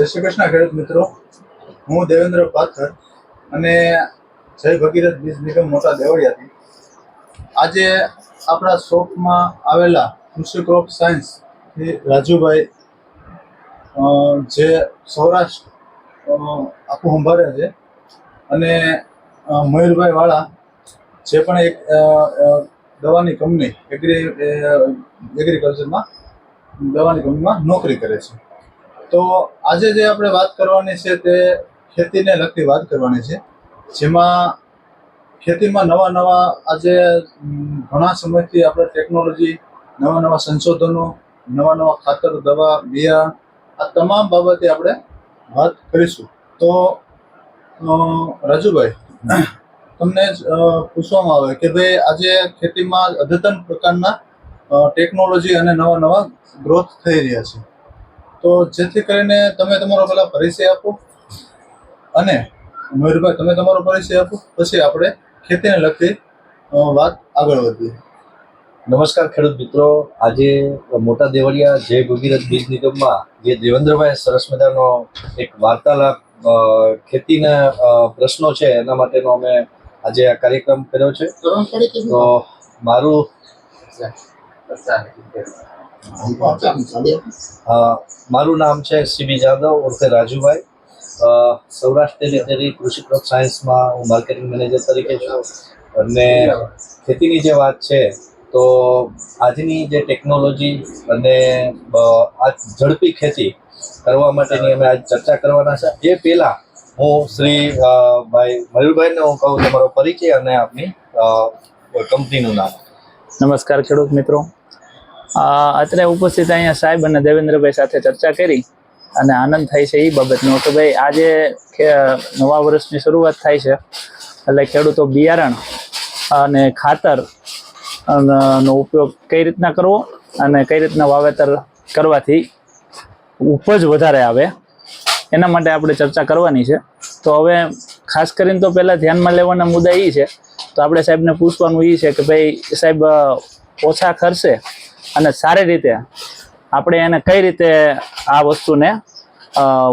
જય શ્રી કૃષ્ણ, ખેડૂત મિત્રો. હું દેવેન્દ્ર પાથર અને જય ભગીરથ બીજ નિગમ મોટા દેવળિયાથી. આજે આપણા શોપમાં આવેલા કૃષિ ક્રોપ સાયન્સ રાજુભાઈ જે સૌરાષ્ટ્ર આખું સંભાળે છે. અને મયુરભાઈ વાળા જે પણ એક દવાની કંપની એગ્રી એગ્રીકલ્ચરમાં દવાની કંપનીમાં નોકરી કરે છે. તો આજે જે આપણે વાત કરવાની છે તે ખેતીને લગતી વાત કરવાની છે. જેમાં ખેતીમાં નવા નવા આજે ઘણા સમયથી આપણે ટેકનોલોજી નવા નવા સંશોધનો, નવા નવા ખાતર, દવા બિયારણ આ તમામ બાબતે આપણે વાત કરીશું. તો રાજુભાઈ, તમને પૂછવામાં આવે કે ભાઈ આજે ખેતીમાં અદ્યતન પ્રકારના ટેકનોલોજી અને નવા નવા ગ્રોથ થઈ રહ્યા છે. તો જેથી કરીને તમે તમારો પેલા પરિચય આપો. અને મયુરભાઈ તમે તમારો પરિચય આપો. પછી આપણે ખેતીને લગતી વાત આગળ વધીએ. નમસ્કાર ખેડૂત મિત્રો. આજે મોટા દેવળિયા જય ભગીરથ બીજ નિગમમાં જે દેવેન્દ્રભાઈ સરસ મજાનો એક વાર્તાલાપ ખેતીના પ્રશ્નો છે એના માટેનો અમે આજે આ કાર્યક્રમ કર્યો છે. તો મારું મારું નામ છે સીબી જાદવ ઉર્ફે રાજુભાઈ. સૌરાષ્ટ્રની સૌરાષ્ટ્ર ટેરિટરી કૃષિ ક્રોપ સાયન્સમાં હું માર્કેટિંગ મેનેજર તરીકે છું. અને ખેતીની જે વાત છે, તો આજની જે ટેકનોલોજી અને આ ઝડપી ખેતી કરવા માટેની અમે આજ ચર્ચા કરવાના છે. એ પહેલાં હું શ્રી ભાઈ મયુરભાઈને હું કહું, તમારો પરિચય અને આપની કંપનીનું નામ. નમસ્કાર ખેડૂત મિત્રો. અત્રે ઉપસ્થિત અહીંયા સાહેબ અને દેવેન્દ્રભાઈ સાથે ચર્ચા કરી અને આનંદ થાય છે એ બાબતનો કે ભાઈ આજે નવા વર્ષની શરૂઆત થાય છે. એટલે ખેડૂતો બિયારણ અને ખાતર નો ઉપયોગ કઈ રીતના કરવો અને કઈ રીતના વાવેતર કરવાથી ઉપજ વધારે આવે. એના માટે આપણે ચર્ચા કરવાની છે. તો હવે ખાસ કરીને તો પહેલાં ધ્યાનમાં લેવાના મુદ્દા એ છે. તો આપણે સાહેબને પૂછવાનું એ છે કે ભાઈ સાહેબ ઓછા ખર્ચે અને સારી રીતે આપણે એને કઈ રીતે આ વસ્તુને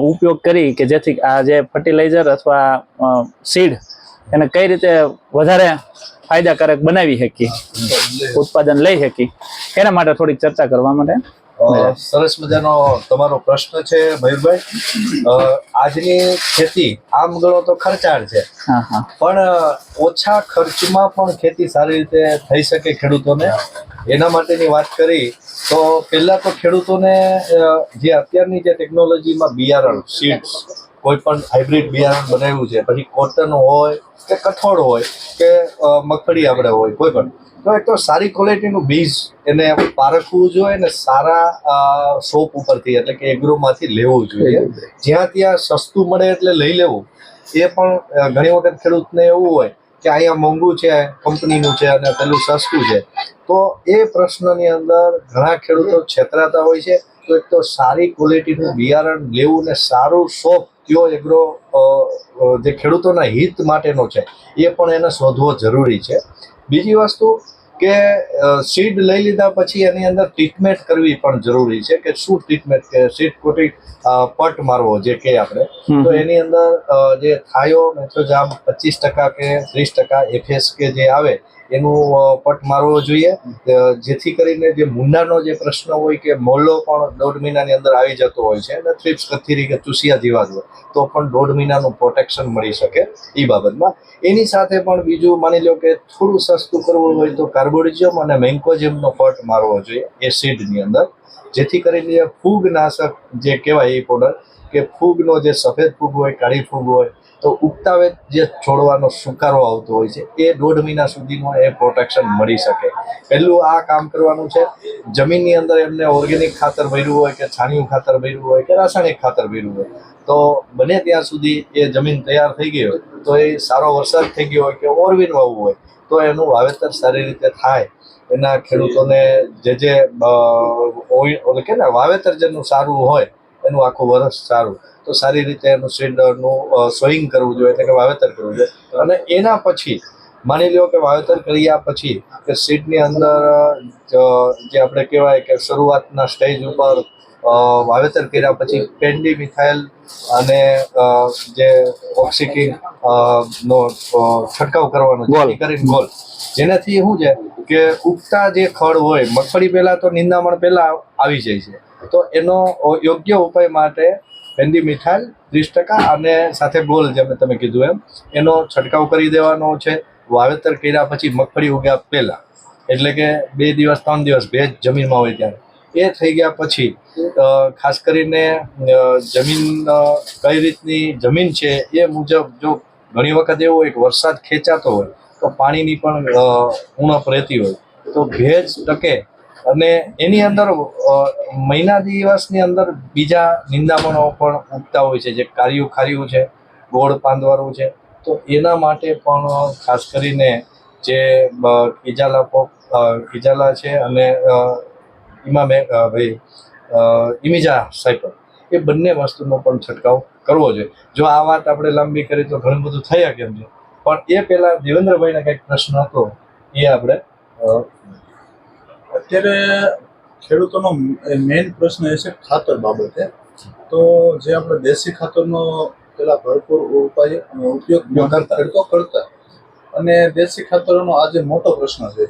ઉપયોગ કરી કે જેથી આ જે ફર્ટિલાઇઝર અથવા સીડ એને કઈ રીતે વધારે ફાયદાકારક બનાવી શકીએ ઉત્પાદન લઈ શકીએ એના માટે થોડીક ચર્ચા કરવા માટે સરસ મજાનો તમારો પ્રશ્ન છે મયુરભાઈ. આજની ખેતી આમ ગણો તો ખર્ચાળ છે. પણ ઓછા ખર્ચમાં પણ ખેતી સારી રીતે થઈ શકે ખેડૂતોને? એના માટેની વાત કરી તો પહેલા તો ખેડૂતોને જે અત્યારની જે ટેકનોલોજીમાં બિયારણ સીડ્સ કોઈ પણ હાઇબ્રિડ બિયારણ બનાવ્યું છે પછી કોટન હોય કે કઠોળ હોય કે મગફળી આપણે હોય કોઈ પણ. તો એક તો સારી ક્વોલિટીનું બીજ એને પારખવું જોઈએ અને સારા શોપ ઉપરથી એટલે કે એગ્રોમાંથી લેવું જોઈએ. જ્યાં ત્યાં સસ્તું મળે એટલે લઈ લેવું. એ પણ ઘણી વખત ખેડૂતને એવું હોય કે અહીંયા મોંઘું છે કંપનીનું છે અને પેલું સસ્તું છે. તો એ પ્રશ્નની અંદર ઘણા ખેડૂતો છેતરાતા હોય છે. તો એક તો સારી ક્વોલિટીનું બિયારણ લેવું ને સારું શોપ કયો એગ્રો જે ખેડૂતોના હિત માટેનો છે એ પણ એને શોધવો જરૂરી છે. બીજી વસ્તુ કે સીડ લઈ લીધા પછી એની અંદર ટ્રીટમેન્ટ કરવી પણ જરૂરી છે કે શું ટ્રીટમેન્ટ કે સીડ કોટી પટ મારવો જે કે આપણે તો એની અંદર જે થાયો મેથોજામ પચીસ ટકા કે ત્રીસ ટકા એફએસ કે જે આવે એનું પટ મારવો જોઈએ. જેથી કરીને જે મુન્નાનો જે પ્રશ્ન હોય કે મોલો પણ દોઢ મહિનાની અંદર આવી જતો હોય છે અને થ્રિપ્સ, કથીરી કે ચૂસિયા જીવાત હોય, તો પણ દોઢ મહિનાનું પ્રોટેક્શન મળી શકે એ બાબતમાં. એની સાથે પણ બીજું માની લો કે થોડું સસ્તું કરવું હોય તો કાર્બોડિઝમ અને મેન્કોજિયમનો પટ મારવો જોઈએ, એ સીડની અંદર. જેથી કરીને ફૂગ નાશક જે કહેવાય એ પાવડર કે ફૂગનો જે સફેદ ફૂગ હોય, કાળી ફૂગ હોય તો ઉગતા વેત જે છોડવાનો સુકારો આવતો હોય છે, એ દોઢ મહિના સુધીમાં એ પ્રોટેક્શન મળી શકે. પહેલું આ કામ કરવાનું છે, જમીનની અંદર એમને ઓર્ગેનિક ખાતર ભર્યું હોય કે છાણિયું ખાતર ભર્યું હોય કે રાસાયણિક ખાતર ભર્યું હોય, તો બને ત્યાં સુધી એ જમીન તૈયાર થઈ ગઈ હોય, તો એ સારો વરસાદ થઈ ગયો હોય કે ઓરવીન વાવવું હોય, તો એનું વાવેતર સારી રીતે થાય. એના ખેડૂતોને જે જે ઓય- કે ને વાવેતર જેનું સારું હોય, એનું આખું વરસ સારું. તો સારી રીતે એનું સીડનું સોઈંગ કરવું જોઈએ એટલે કે વાવેતર કરવું જોઈએ. અને એના પછી માની લો કે વાવેતર કર્યા પછી કે સીડની અંદર જે આપણે કહેવાય કે શરૂઆતના સ્ટેજ ઉપર વાવેતર કર્યા પછી પેન્ડી મિથાઇલ અને જે ઓક્સિકિન નો છંટકાવ કરવાનો કરીને ગોલ. જેનાથી શું છે કે ઉગતા જે ખડ હોય મગફળી પહેલાં તો નિંદામણ પહેલાં આવી જાય છે. તો એનો યોગ્ય ઉપાય માટે પેન્ડી મીઠાલ ત્રીસ ટકા અને સાથે ગોલ જેમ તમે કીધું એમ, એનો છંટકાવ કરી દેવાનો છે. વાવેતર કર્યા પછી મગફળી ઉગ્યા પહેલાં. એટલે કે બે દિવસ, ત્રણ દિવસ ભેજ જમીનમાં હોય ત્યારે. એ થઈ ગયા પછી ખાસ કરીને જમીન કઈ રીતની જમીન છે એ મુજબ જો ઘણી વખત એવો હોય કે વરસાદ ખેંચાતો હોય, તો પાણીની પણ ઉણપ રહેતી હોય. તો ભેજ ટકે અને એની અંદર મહિના દિવસની અંદર બીજા નિંદામણો પણ ઉગતા હોય છે, જે કાર્યું ખાર્યું છે, ગોળ પાંદવાળું છે. તો એના માટે પણ ખાસ કરીને જે ઇજાલા પોપ ઇજાલા છે અને ઇમામે ભાઈ ઇમિજા સાયપર એ બંને વસ્તુનો પણ છંટકાવ કરવો જોઈએ. જો આ વાત આપણે લાંબી કરી તો ઘણું બધું થયા કેમ છે? પણ એ પહેલાં દેવેન્દ્રભાઈને કંઈક પ્રશ્ન હતો, એ આપણે અત્યારે ખેડૂતોનો મેઇન પ્રશ્ન એ છે ખાતર બાબતે. તો જે આપણે દેશી ખાતરનો પેલા ભરપૂર ઉપાય અને ઉપયોગ કરતા. કરતા. અને દેશી ખાતરોનો આજે મોટો પ્રશ્ન છે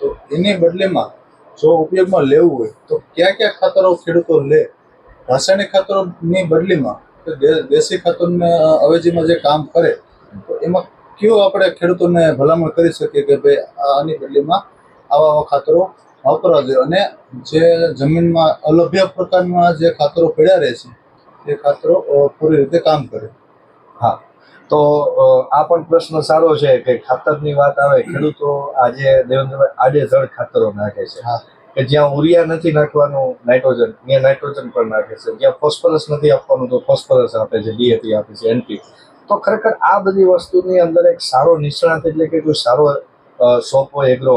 તો એની બદલેમાં જો ઉપયોગમાં લેવું હોય તો કયા કયા ખાતરો ખેડૂતો લે? રાસાયણિક ખાતરોની બદલીમાં દેશી ખાતરને અવેજીમાં જે કામ કરે તો એમાં કયું આપણે ખેડૂતોને ભલામણ કરી શકીએ કે ભાઈ આની બદલીમાં આવા આવા ખાતરો વાપરવા જોઈએ. અને જે જમીનમાં અલભ્ય પ્રકારના જે ખાતરો પડ્યા રહે છે એ ખાતરો પૂરી રીતે કામ કરે. હા. તો આ પણ પ્રશ્ન સારો છે કે ખાતરની વાત આવે ખેડૂતો આજે દેવેન્દ્રભાઈ આડેધડ ખાતરો નાખે છે. હા. કે જ્યાં ઉરિયા નથી નાખવાનું નાઇટ્રોજન ત્યાં નાઇટ્રોજન પણ નાખે છે. જ્યાં ફોસ્ફરસ નથી આપવાનું તો ફોસ્ફરસ આપે છે ડીએપી આપે છે એનપી તો ખરેખર આ બધી વસ્તુની અંદર એક સારો નિષ્ણાત એટલે કે કોઈ સારો સોપ હોય એગ્રો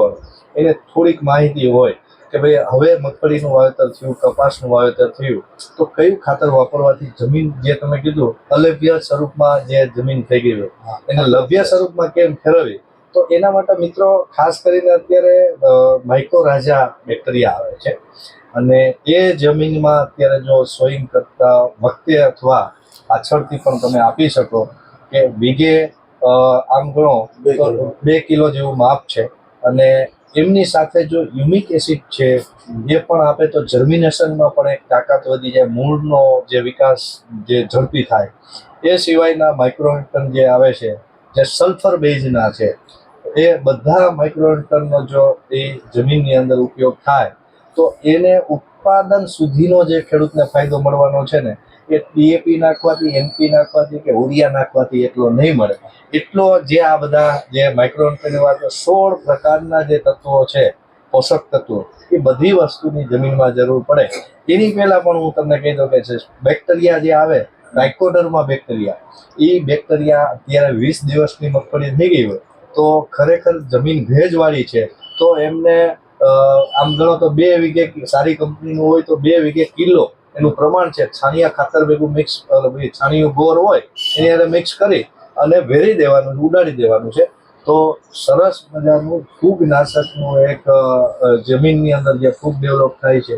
એને થોડીક માહિતી હોય કે ભાઈ હવે મગફળીનું વાવેતર થયું કપાસનું વાવેતર થયું તો કયું ખાતર વાપરવાથી જમીન જે તમે કીધું અલભ્ય સ્વરૂપમાં જે જમીન થઈ ગઈ હોય એને લભ્ય સ્વરૂપમાં કેમ ફેરવવી? તો એના માટે મિત્રો ખાસ કરીને અત્યારે માઇક્રોરાજા બેક્ટેરિયા આવે છે. અને એ જમીનમાં અત્યારે જો સોઈંગ કરતા વખતે અથવા પાછળથી પણ તમે આપી શકો કે વીઘે આમ ગણો બે કિલો જેવું માપ છે. અને એમની સાથે જો યુમિક એસિડ છે, એ પણ આપે તો જર્મિનેશનમાં પણ એક તાકાત વધી જાય, મૂળનો જે વિકાસ જે ઝડપી થાય, એ સિવાયના માઇક્રોન્ટન જે આવે છે, જે સલ્ફર બેઝના છે, એ બધા માઇક્રોન્ટનનો જો એ જમીનની અંદર ઉપયોગ થાય, તો એને ઉત્પાદન સુધીનો જે ખેડૂતને ફાયદો મળવાનો છે ને, એ ડીએપી નાખવાથી એનપી નાખવાથી કે ઉરિયા નાખવાથી એટલો નહીં મળે. એટલો જે આ બધા જે માઇક્રોન્યુટ્રનની વાત સોળ પ્રકારના જે તત્વો છે, પોષક તત્વો, એ બધી વસ્તુની જમીનમાં જરૂર પડે. એની પહેલા પણ હું તમને કહી દઉં કે બેક્ટેરિયા જે આવે ટ્રાઇકોડર્મા બેક્ટેરિયા એ બેક્ટેરિયા અત્યારે વીસ દિવસની મગફળી થઈ ગઈ હોય, તો ખરેખર જમીન ભેજવાળી છે, તો એમને આમ ગણો તો બે વીઘે સારી કંપનીનું હોય તો બે વીઘે કિલો એનું પ્રમાણ છે. છાણિયા ખાતર ભેગું મિક્સ છાણિયું ગોર હોય એની હારે મિક્સ કરી અને વેરી દેવાનું ઉડાડી દેવાનું છે. તો સરસ મજાનું ફૂગ નાશકનું એક જમીનની અંદર જે ફૂગ ડેવલપ થાય છે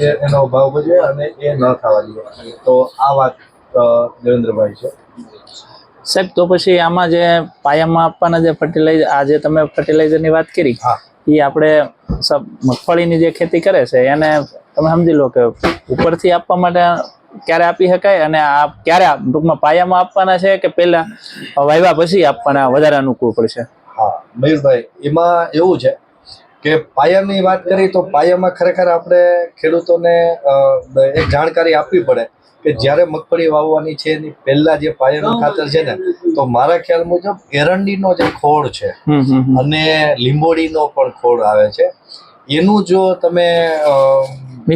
એ- એનો ભાવ બજે અને એ ન થવા જોઈએ તો આ વાત દેવેન્દ્રભાઈ છે. સાહેબ તો પછી આમાં જે પાયામાં આપવાના જે ફર્ટિલાઇઝર આ જે તમે ફર્ટિલાઇઝરની વાત કરી હા. એ આપણે સબ મગફળીની જે ખેતી કરે છે, એને તમે સમજી લો કે ઉપરથી આપવા માટે ક્યારે આપી શકાય અને આ ક્યારે ટૂંકમાં પાયામાં આપવાના છે કે પહેલા વાવ્યા પછી આપવાના વધારે અનુકૂળ પડશે હા, મયુરભાઈ, એમાં એવું છે કે પાયાની વાત કરી તો પાયામાં ખરેખર આપણે ખેડૂતોને એક જાણકારી આપવી પડે કે જ્યારે મગફળી વાવવાની છે એની પહેલા જે પાયાનું ખાતર છે ને તો મારા ખ્યાલ મુજબ એરંડીનો જે ખોળ છે. અને લીંબોડીનો પણ ખોળ આવે છે. એનું જો તમે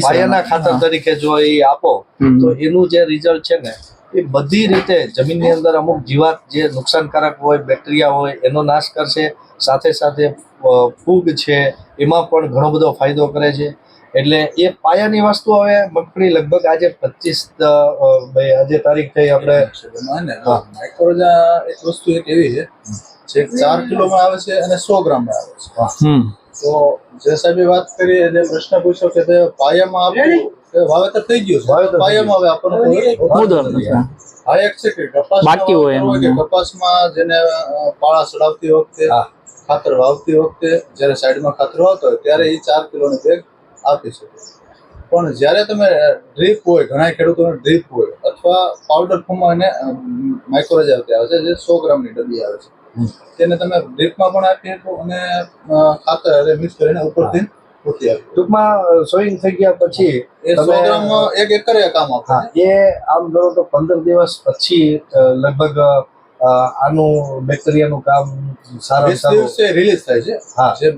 પાયાના ખાતર તરીકે જો એ આપો તો એનું જે રિઝલ્ટ છે ને એ બધી રીતે જમીનની અંદર અમુક જીવાત જે નુકસાનકારક હોય બેક્ટેરિયા હોય એનો નાશ કરશે. સાથે સાથે ફૂગ છે એમાં પણ ઘણો બધો ફાયદો કરે છે. એટલે એ પાયાની વસ્તુ હવે મગફળી લગભગ આજે પચીસ આજે તારીખ થઈ આપણે માઇક્રોજા એક વસ્તુ એક એવી છે જે ચાર કિલોમાં આવે છે અને સો ગ્રામમાં આવે છે. તો જે સાહેબે વાત કરી જે પ્રશ્ન પૂછ્યો કે તે પાયામાં આવે કે વાવેતર થઈ ગયું છે. પાયામાં હવે આપણને હું એક છે કે કપાસ બાકી હોય કે કપાસમાં જેને પાળા ચડાવતી વખતે ખાતર વાવતી વખતે જ્યારે સાઈડમાં ખાતર વાવતો હોય ત્યારે એ ચાર કિલોની બેગ આપી શકે. પણ જ્યારે તમે ડ્રીપ હોય ઘણા ખેડૂતોને ડ્રીપ હોય અથવા પાવડર ફોર્મમાં એને માઇક્રોજ આવતી આવે છે જે સો ગ્રામની ડબ્બી આવે છે તેને તમે ડ્રીપમાં પણ આપી શકો અને ખાતર ખાતર મિક્સ કરીને ઉપરથી પૂરતી આપી ટૂંકમાં સોઈંગ થઈ ગયા પછી એ સો ગ્રામ એક એકરે કામ આપે. એ આમ ધરો તો પંદર દિવસ પછી લગભગ આનું બેક્ટેરિયાનું કામ સારા વીસ દિવસે રિલીઝ થાય છે. હા. જે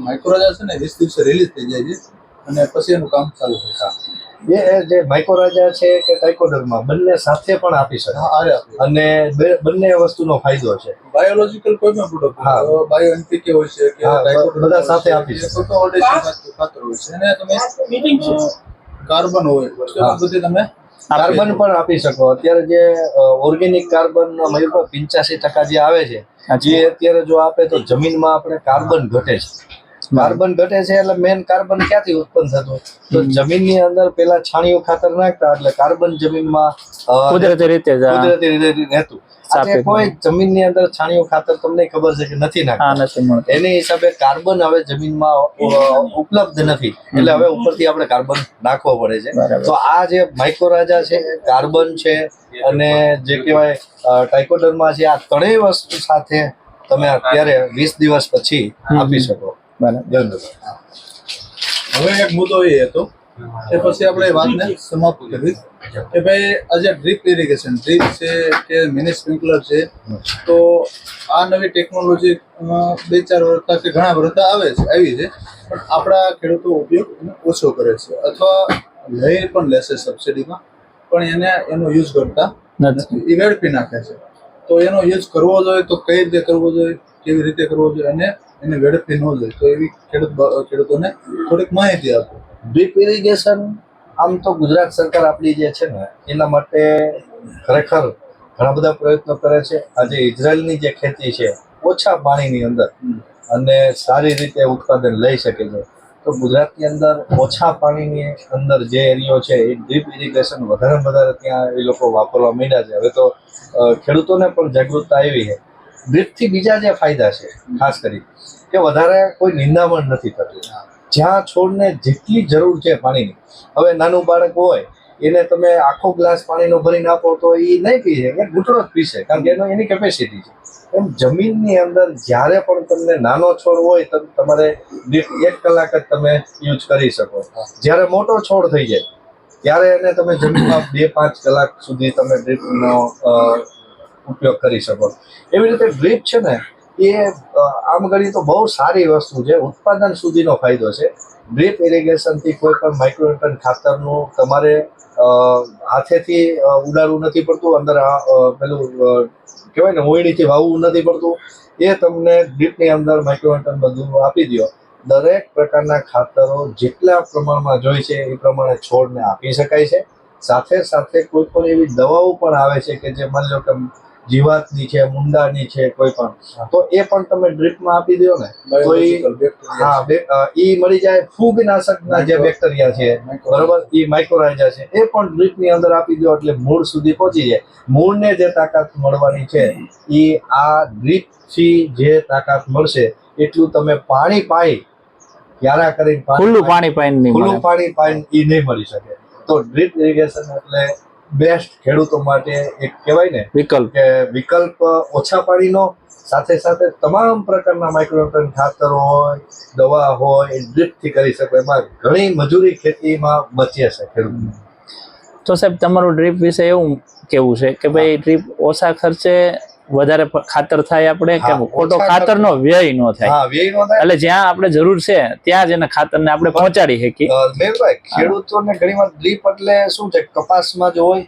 માઇક્રોજા છે ને વીસ દિવસે રિલીઝ થઈ જાય છે. અને પછી એનું કામ ચાલુ છે એ જે માઇકોરાજા છે કે ટાઇકોડર્મા બંને સાથે પણ આપી શકે. હા અને બંને વસ્તુનો ફાયદો છે. બાયોલોજીકલ કોઈ પણ પ્રોડક્ટ હા. બાયો એનપીકે હોય છે કે બધા સાથે આપી શકે. તો ઓલરેડી ખાતર હોય છે. અને તમે કાર્બન હોય. બધી તમે કાર્બન પણ આપી શકો. અત્યારે જે ઓર્ગેનિક કાર્બન મયુરભાઈ પિંચાસી ટકા જે આવે છે જે. અત્યારે જો આપે તો જમીનમાં આપણે કાર્બન ઘટે છે. કાર્બન ઘટે છે એટલે મેન કાર્બન ક્યાંથી ઉત્પન્ન થતું? તો જમીનની અંદર પેલા છાણિયું ખાતર નાખતા એટલે કાર્બન જમીનમાં કુદરતી રીતે કુદરતી રીતે રહેતું. આજે કોઈ જમીનની અંદર છાણિયું ખાતર તમને ખબર છે કે નથી નાખતા? એની હિસાબે કાર્બન હવે જમીનમાં ઉપલબ્ધ નથી. એટલે હવે ઉપરથી આપણે કાર્બન નાખવો પડે છે. તો આ જે માઇક્રોરાજા છે કાર્બન છે અને જે કહેવાય ટાઇકોડર્મા છે આ ત્રણેય વસ્તુ સાથે તમે અત્યારે વીસ દિવસ પછી આપી શકો. બરાબર ધન્યવાદ હવે એક મુદ્દો એ હતો કે પછી આપણે વાતને સમાપ્ત કરવી કે ભાઈ આજે ડ્રીપ ઇરિગેશન ડ્રીપ છે કે મિની સ્પ્રિંકલર છે તો આ નવી ટેકનોલોજી બે ચાર વર્ષ કે ઘણા વર્ષ આવે છે આવી છે પણ આપણા ખેડૂતો ઉપયોગ ઓછો કરે છે અથવા લઈ પણ લેશે સબસિડીમાં પણ એને એનો યુઝ કરતા નથી. એ નાખે છે. તો એનો યુઝ કરવો જોઈએ તો કઈ રીતે કરવો જોઈએ કેવી રીતે કરવો જોઈએ અને એને વેડફી ન લે તો એવી ખેડૂત ખેડૂતોને થોડીક માહિતી આપો. ડ્રીપ ઇરિગેશન આમ તો ગુજરાત સરકાર આપણી જે છે ને એના માટે ખરેખર ઘણા બધા પ્રયત્નો કરે છે. આજે ઇઝરાયલની જે ખેતી છે ઓછા પાણીની અંદર અને સારી રીતે ઉત્પાદન લઈ શકે છે. તો ગુજરાતની અંદર ઓછા પાણીની અંદર જે એરિયો છે એ ડ્રીપ ઇરિગેશન વધારે વધારે ત્યાં એ લોકો વાપરવા માંડ્યા છે. હવે તો ખેડૂતોને પણ જાગૃતતા આવી છે. ડ્રીપથી બીજા જે ફાયદા છે, ખાસ કરી કે વધારે કોઈ નિંદામણ નથી થતું. જ્યાં છોડને જેટલી જરૂર છે પાણીની, હવે નાનું બાળક હોય, એને તમે આખો ગ્લાસ પાણીનો ભરીને આપો તો એ નહીં પી શકે એક ઘૂંટડો જ પીશે કારણ કે એનો એની કેપેસિટી છે. એમ જમીનની અંદર જ્યારે પણ તમને નાનો છોડ હોય તો તમારે એક કલાક જ તમે યુઝ કરી શકો. જ્યારે મોટો છોડ થઈ જાય, ત્યારે એને તમે જમીનમાં બે પાંચ કલાક સુધી તમે ડ્રીપનો ઉપયોગ કરી શકો. એવી રીતે ડ્રીપ છે ને, એ આમ ગણી તો બહુ સારી વસ્તુ છે. ઉત્પાદન સુધીનો ફાયદો છે. ડ્રીપ ઇરિગેશનથી કોઈ પણ માઇક્રોન્યુટ્રન ખાતરનું તમારે હાથેથી ઉડાડવું નથી પડતું. અંદર પેલું કહેવાય ને મોયડીથી વાવવું નથી પડતું. એ તમને ડ્રીપની અંદર માઇક્રોન્યુટ્રન બધું આપી દો. દરેક પ્રકારના ખાતરો જેટલા પ્રમાણમાં જોઈ છે, એ પ્રમાણે છોડને આપી શકાય છે. સાથે સાથે કોઈ પણ એવી દવાઓ પણ આવે છે કે જે માની લો કે જીવાતની છે મુંડાની છે કોઈ પણ. તો એ પણ તમે ડ્રીપમાં આપી દો ને તો હા ઈ મળી જાય ફૂગનાશકના જે બેક્ટેરિયા છે બરોબર? એ માઇક્રોરાઇઝા છે. એ પણ ડ્રીપની અંદર આપી દો એટલે મૂળ સુધી પહોંચી જાય. મૂળને જે તાકાત મળવાની છે એ આ ડ્રીપથી જે તાકાત મળશે એટલું તમે પાણી પાઈ ક્યારા કરીને ખુલ્લું પાણી પાઈ ખુલ્લું પાણી પાઈ ઈ નહીં મળી શકે. તો ડ્રીપ ઇરિગેશન એટલે બેસ્ટ ખેડૂતો માટે એક કહેવાય ને વિકલ્પ. કે વિકલ્પ ઓછા પાણીનો સાથે સાથે તમામ પ્રકારના માઇક્રોન્યુટ્રન ખાતરો હોય દવા હોય એ ડ્રીપથી કરી શકો એમાં ઘણી મજૂરી ખેતીમાં બચે છે ખેડૂત તો સાહેબ તમારું ડ્રીપ વિશે એવું કેવું છે કે ભાઈ ડ્રીપ ઓછા ખર્ચે વધારે ખાતર થાય આપણે કે ખોટો ખાતર નો વ્યય ન થાય. નો એટલે જ્યાં આપણે જરૂર છે ત્યાં જ એને ખાતરને આપણે પહોંચાડી શકીએ. મેહુલભાઈ ખેડૂતોને ઘણી વાર ડ્રીપ એટલે શું છે? કપાસમાં જો હોય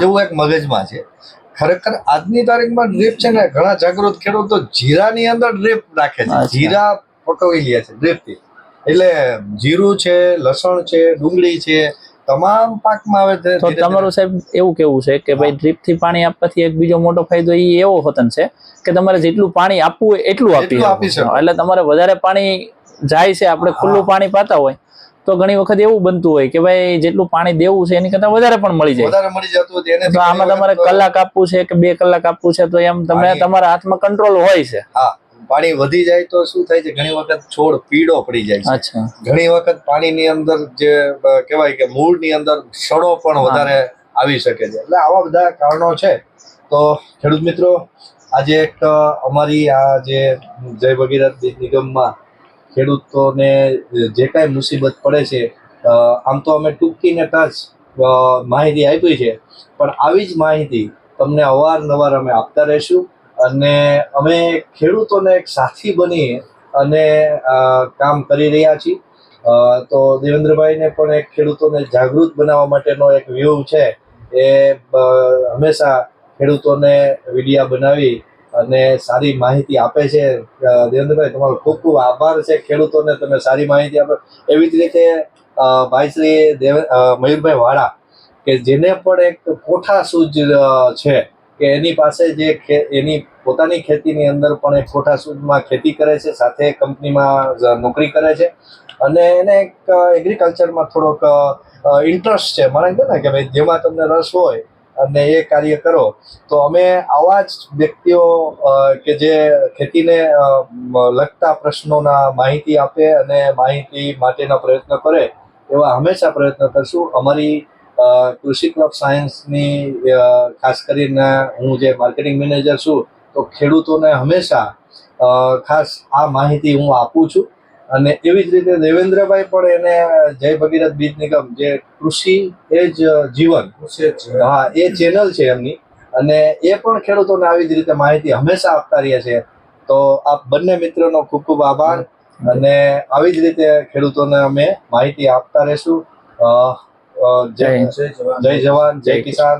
જેવું એવું એક મગજમાં છે. ખરેખર આજની તારીખમાં ડ્રીપ છે ને ઘણા જાગૃત ખેડૂતો જીરાની અંદર ડ્રીપ રાખે છે. જીરા પકવી લે છે ડ્રીપથી એટલે જીરું છે લસણ છે ડુંગળી છે તમામ પાકમાં આવે છે તો. તમારું સાહેબ એવું કેવું છે કે ભાઈ ડ્રીપથી પાણી આપવાથી એક બીજો મોટો ફાયદો એ એવો હોતન છે કે તમારે જેટલું પાણી આપવું હોય એટલું આપી એટલું તમારે વધારે પાણી જાય છે આપણે ખુલ્લું પાણી પાતા હોય તો ઘણી વખત એવું બનતું હોય કે ભાઈ જેટલું પાણી દેવું છે એની કરતા વધારે પણ મળી જાય. વધારે મળી જતું તો આમાં તમારે કલાક આપવું છે કે બે કલાક આપવું છે તો એમ તમે તમારા હાથમાં કંટ્રોલ હોય છે. હા. પાણી વધી જાય તો શું થાય છે? ઘણી વખત છોડ પીળો પડી જાય છે. અચ્છા. ઘણી વખત પાણીની અંદર જે કહેવાય કે મૂળની અંદર સડો પણ વધારે આવી શકે છે. એટલે આવા બધા કારણો છે. તો ખેડૂત મિત્રો આજે એક અમારી આ જે જય ભગીરથ બીજ નિગમમાં ખેડૂતોને જે કાંઈ મુસીબત પડે છે આમ તો અમે ટૂંકી ને ટચ માહિતી આપી છે. પણ આવી જ માહિતી તમને અવારનવાર અમે આપતા રહીશું. અને અમે ખેડૂતોને એક સાથી બની અને કામ કરી રહ્યા છીએ. તો દેવેન્દ્રભાઈને પણ એક ખેડૂતોને જાગૃત બનાવવા માટેનો એક વ્યૂહ છે એ હંમેશા ખેડૂતોને વિડીયા બનાવી અને સારી માહિતી આપે છે. દેવેન્દ્રભાઈ, તમારો ખૂબ ખૂબ આભાર છે ખેડૂતોને તમે સારી માહિતી આપો. એવી જ રીતે ભાઈ શ્રી દેવ મયુરભાઈ વાળા કે જેને પણ એક કોઠા સૂજ છે કે એની પાસે જે એની પોતાની ખેતીની અંદર પણ એક ખોટા સુદમાં ખેતી કરે છે, સાથે કંપનીમાં નોકરી કરે છે. અને એને એક એગ્રીકલ્ચરમાં થોડોક ઇન્ટરેસ્ટ છે. મને કહે ને કે ભાઈ જેમાં તમને રસ હોય અને એ કાર્ય કરો, તો અમે આવા જ વ્યક્તિઓ કે જે ખેતીને લગતા પ્રશ્નોના માહિતી આપે અને માહિતી માટેના પ્રયત્ન કરે, એવા હંમેશા પ્રયત્ન કરશું. અમારી કૃષિ ક્લબ સાયન્સની ખાસ કરીને હું જે માર્કેટિંગ મેનેજર છું તો ખેડૂતોને હંમેશા ખાસ આ માહિતી હું આપું છું. અને એવી જ રીતે દેવેન્દ્રભાઈ પણ એને જય ભગીરથ બીજ નિગમ જે કૃષિ એ જ જીવન હા એ ચેનલ છે એમની. અને એ પણ ખેડૂતોને આવી જ રીતે માહિતી હંમેશા આપતા રહે છે. તો આપ બંને મિત્રોનો ખૂબ ખૂબ આભાર. અને આવી જ રીતે ખેડૂતોને અમે માહિતી આપતા રહેશું. જય જય. જવાન જય કિસાન